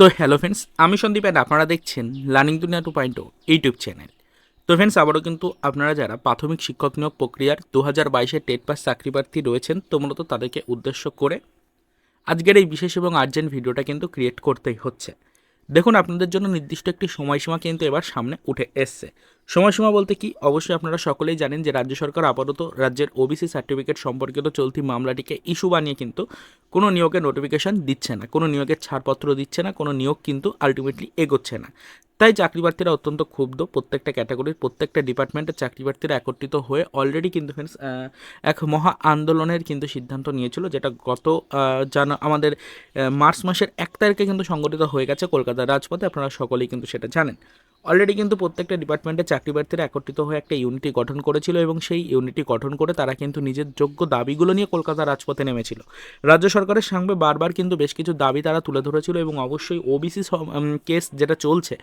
তো hello friends আমি Sandeep and আপনারা দেখছেন learning Duniya two point O YouTube channel তো ফ্রেন্ডস আবারও কিন্তু আপনারা যারা প্রাথমিক শিক্ষক নিয়োগ প্রক্রিয়ার দু হাজার বাইশে টেট পাস চাকরি প্রার্থী রয়েছেন, তো মূলত তাদেরকে উদ্দেশ্য করে আজকের এই বিশেষ এবং আর্জেন্ট ভিডিওটা কিন্তু ক্রিয়েট করতেই হচ্ছে। দেখুন, আপনাদের জন্য নির্দিষ্ট একটি সময়সীমা কিন্তু এবার সামনে উঠে এসছে। সময়সীমা বলতে কি? অবশ্যই আপনারা সকলেই জানেন যে রাজ্য সরকার আপাতত রাজ্যের ওবিসি সার্টিফিকেট সম্পর্কিত চলতি মামলাটিকে ইস্যু বানিয়ে কিন্তু কোনো নিয়োগের নোটিফিকেশান দিচ্ছে না, কোনো নিয়োগের ছাড়পত্র দিচ্ছে না, কোনো নিয়োগ কিন্তু আলটিমেটলি এগোচ্ছে না। তাই চাকরি প্রার্থীরা অত্যন্ত ক্ষুব্ধ। প্রত্যেকটা ক্যাটাগরির, প্রত্যেকটা ডিপার্টমেন্টের চাকরি প্রার্থীরা একত্রিত হয়ে অলরেডি কিন্তু ফ্রেন্ডস এক মহা আন্দোলনের কিন্তু সিদ্ধান্ত নিয়েছিল, যেটা গত জান, আমাদের মার্চ মাসের এক তারিখে কিন্তু সংগঠিত হয়ে গেছে কলকাতার রাজপথে। আপনারা সকলেই কিন্তু সেটা জানেন। অলরেডি কিন্তু প্রত্যেকটা ডিপার্টমেন্টের চাকরি প্রার্থীরা একত্রিত হয়ে একটা ইউনিটি গঠন করেছিল এবং সেই ইউনিটি গঠন করে তারা কিন্তু নিজের যোগ্য দাবিগুলো নিয়ে কলকাতা রাজপথে নেমেছিল। রাজ্য সরকারের সঙ্গে বারবার কিন্তু বেশ কিছু দাবি তারা তুলে ধরেছিল এবং অবশ্যই ওবিসি কেস যেটা চলছে,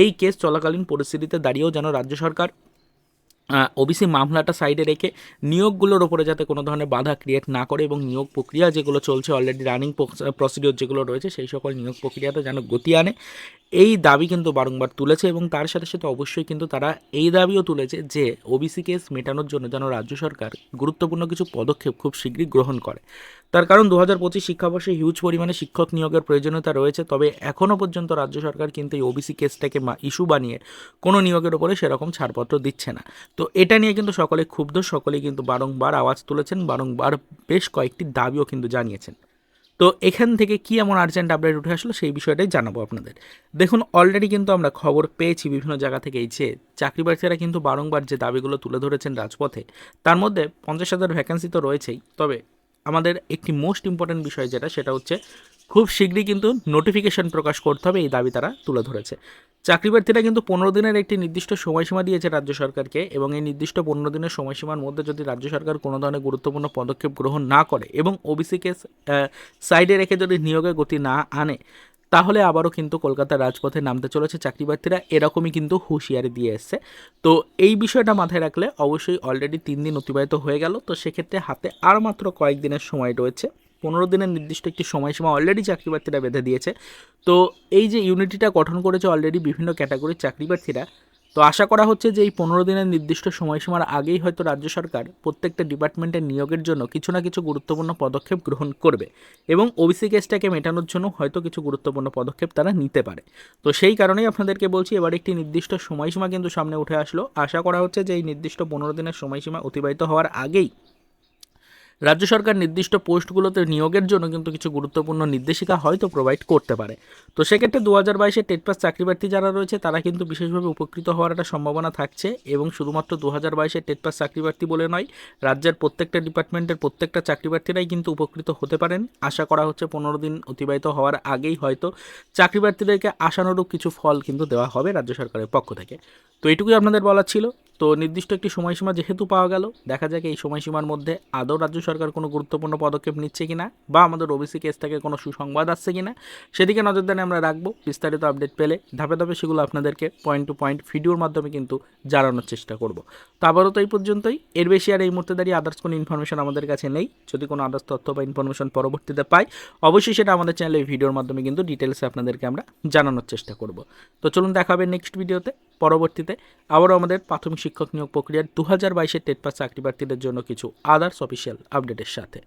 এই কেস চলাকালীন পরিস্থিতিতে দাঁড়িয়েও যেন রাজ্য সরকার ওবিসি মামলাটা সাইডে রেখে নিয়োগগুলোর ওপরে যাতে কোনো ধরনের বাধা ক্রিয়েট না করে এবং নিয়োগ প্রক্রিয়া যেগুলো চলছে অলরেডি রানিং প্রসিডিওর যেগুলো রয়েছে সেই সকল নিয়োগ প্রক্রিয়াতে যেন গতি আনে, এই দাবি কিন্তু বারংবার তুলেছে এবং তার সাথে সাথে অবশ্যই কিন্তু তারা এই দাবিও তুলেছে যে ওবিসি কেস মেটানোর জন্য যেন রাজ্য সরকার গুরুত্বপূর্ণ কিছু পদক্ষেপ খুব শীঘ্রই গ্রহণ করে। তার কারণ দু হাজার পঁচিশ শিক্ষাবর্ষে হিউজ পরিমাণে শিক্ষক নিয়োগের প্রয়োজনীয়তা রয়েছে, তবে এখনও পর্যন্ত রাজ্য সরকার কিন্তু এই ওবিসি কেসটাকে ইস্যু বানিয়ে কোনো নিয়োগের ওপরে সেরকম ছাড়পত্র দিচ্ছে না। তো এটা নিয়ে কিন্তু সকলে ক্ষুব্ধ, সকলেই কিন্তু বারংবার আওয়াজ তুলেছেন, বারংবার বেশ কয়েকটি দাবিও কিন্তু জানিয়েছেন। তো এখান থেকে কি এমন আর্জেন্ট আপডেট উঠে আসলো সেই বিষয়টাই জানাব আপনাদের। দেখুন অলরেডি কিন্তু আমরা খবর পেয়েছি বিভিন্ন জায়গা থেকে এই যে চাকরি প্রার্থীরা কিন্তু বারংবার যে দাবিগুলো তুলে ধরেছেন রাজপথে, তার মধ্যে পঞ্চাশ হাজার ভ্যাকেন্সি তো রয়েছেই, তবে আমাদের একটি মোস্ট ইম্পর্ট্যান্ট বিষয় যেটা, সেটা হচ্ছে খুব শীঘ্রই কিন্তু নোটিফিকেশন প্রকাশ করতে হবে, এই দাবি তারা তুলে ধরেছে। চাকরি প্রার্থীরা কিন্তু পনেরো দিনের একটি নির্দিষ্ট সময়সীমা দিয়েছে রাজ্য সরকারকে এবং এই নির্দিষ্ট পনেরো দিনের সময়সীমার মধ্যে যদি রাজ্য সরকার কোনো ধরনের গুরুত্বপূর্ণ পদক্ষেপ গ্রহণ না করে এবং ওবিসিকে সাইডে রেখে যদি নিয়োগের গতি না আনে তাহলে আবারও কিন্তু কলকাতার রাজপথে নামতে চলেছে চাকরি প্রার্থীরা এরকমই কিন্তু হুঁশিয়ারি দিয়ে এসছে। তো এই বিষয়টা মাথায় রাখলে অবশ্যই অলরেডি তিন দিন অতিবাহিত হয়ে গেল। তো সেক্ষেত্রে হাতে আর মাত্র কয়েকদিনের সময় রয়েছে। পনেরো দিনের নির্দিষ্ট একটি সময়সীমা অলরেডি চাকরি প্রার্থীরা বেঁধে দিয়েছে। তো এই যে ইউনিটিটা গঠন করেছে অলরেডি বিভিন্ন ক্যাটাগরির চাকরি প্রার্থীরা তো আশা করা হচ্ছে যে এই পনেরো দিনের নির্দিষ্ট সময়সীমার আগেই হয়তো রাজ্য সরকার প্রত্যেকটা ডিপার্টমেন্টের নিয়োগের জন্য কিছু না কিছু গুরুত্বপূর্ণ পদক্ষেপ গ্রহণ করবে এবং ওবিসি কেসটাকে মেটানোর জন্য হয়তো কিছু গুরুত্বপূর্ণ পদক্ষেপ তারা নিতে পারে। তো সেই কারণেই আপনাদেরকে বলছি এবার একটি নির্দিষ্ট সময়সীমা কিন্তু সামনে উঠে আসলো। আশা করা হচ্ছে যে এই নির্দিষ্ট পনেরো দিনের সময়সীমা অতিবাহিত হওয়ার আগেই রাজ্য সরকার নির্দিষ্ট পোস্টগুলোতে নিয়োগের জন্য কিন্তু কিছু গুরুত্বপূর্ণ নির্দেশিকা হয়তো প্রোভাইড করতে পারে। তো সেক্ষেত্রে দু হাজার বাইশে টেট পাস চাকরি প্রার্থী যারা রয়েছে, তারা কিন্তু বিশেষভাবে উপকৃত হওয়ার একটা সম্ভাবনা থাকছে এবং শুধুমাত্র দু হাজার বাইশে টেট পাস চাকরি প্রার্থী বলে নয়, রাজ্যের প্রত্যেকটা ডিপার্টমেন্টের প্রত্যেকটা চাকরি প্রার্থীরাই কিন্তু উপকৃত হতে পারেন। আশা করা হচ্ছে পনেরো দিন অতিবাহিত হওয়ার আগেই হয়তো চাকরি প্রার্থীদেরকে আশানুরূপ কিছু ফল কিন্তু দেওয়া হবে রাজ্য সরকারের পক্ষ থেকে। তো এইটুকুই আপনাদের বলার ছিল। তো নির্দিষ্ট একটি সময়সীমা যেহেতু পাওয়া গেল, দেখা যাক এই সময়সীমার মধ্যে আদৌ রাজ্য সরকার কোনো গুরুত্বপূর্ণ পদক্ষেপ নিচ্ছে কিনা বা আমাদের ওবিসি কেস থেকে কোনো সুসংবাদ আসছে কিনা, সেদিকে নজরদারি আমরা রাখব। বিস্তারিত আপডেট পেলে ধাপে ধাপে সেগুলো আপনাদেরকে পয়েন্ট টু পয়েন্ট ভিডিওর মাধ্যমে কিন্তু জানানোর চেষ্টা করব। তো আবারও তো এই পর্যন্তই। এর বেশি আর এই মুহূর্তে দাঁড়িয়ে আদার্স কোনো ইনফরমেশন আমাদের কাছে নেই। যদি কোনো আদার্স তথ্য বা ইনফরমেশন পরবর্তীতে পাই, অবশ্যই সেটা আমাদের চ্যানেলে ভিডিওর মাধ্যমে কিন্তু ডিটেলসে আপনাদেরকে আমরা জানানোর চেষ্টা করব। তো চলুন দেখা হবে নেক্সট ভিডিওতে পরবর্তীতে আবারও আমাদের প্রাথমিক শিক্ষক নিয়োগ প্রক্রিয়ার দু হাজার বাইশের টেট পাস চাকরি প্রার্থীদের জন্য কিছু আদার্স অফিসিয়াল আপডেটের সাথে।